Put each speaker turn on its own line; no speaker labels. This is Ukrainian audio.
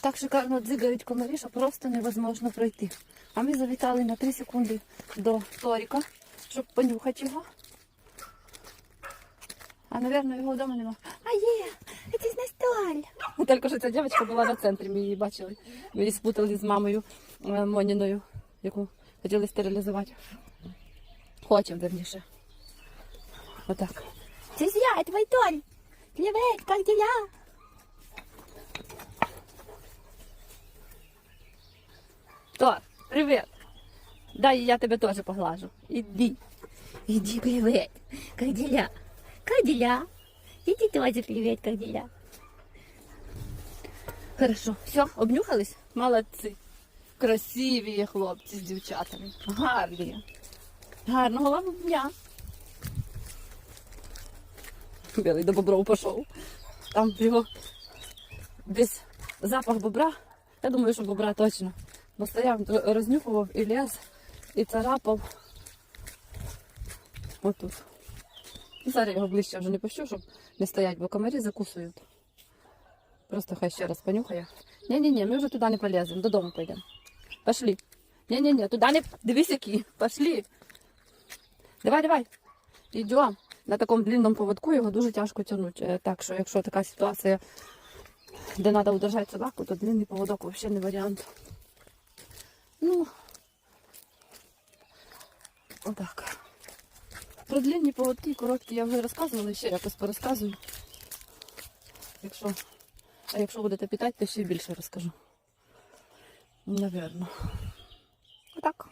так шикарно дзигають комарі, що просто невозможно пройти. А ми завітали на 3 секунди до Торіка, щоб понюхати його. А, напевно, його вдома нема. А є! Це Настоль! Тільки що ця дівчинка була на центрі, ми її бачили. Ми її спутали з мамою е, Моніною, яку хотіли стерилізувати. Хочемо, верніше. Отак. Це я, твій Толь! Привет, как дела? Тор, привет. Дай я тебе тоже поглажу. Иди. Иди, привет. Как дела? Иди тоже привет, как? Хорошо. Все, обнюхались? Молодці. Красиві є хлопці з дівчатами. Гарні. Гарного вам дня. Білий до бобров пішов. Там його десь запах бобра. Я думаю, що бобра точно. Бо стояв, рознюхував і ліз, і царапав. Отут. І зараз його ближче вже не пущу, щоб не стоять, бо комарі закусують. Просто хай ще раз понюхає. Ні-ні-ні, ми вже туди не поліземо, додому підемо. Пошли. Ні-ні-ні, туди не. Дивись, які. Пошли. Давай, давай. Йдемо. На такому длинному поводку його дуже тяжко тягнути. Е, Так що, якщо така ситуація, де треба удержати собаку, то длинний поводок взагалі не варіант. Ну, отак. Про длинні поводки, короткі я вже розказувала, ще якось порозказую. Якщо, а якщо будете питати, то ще більше розкажу. Навірно. Отак.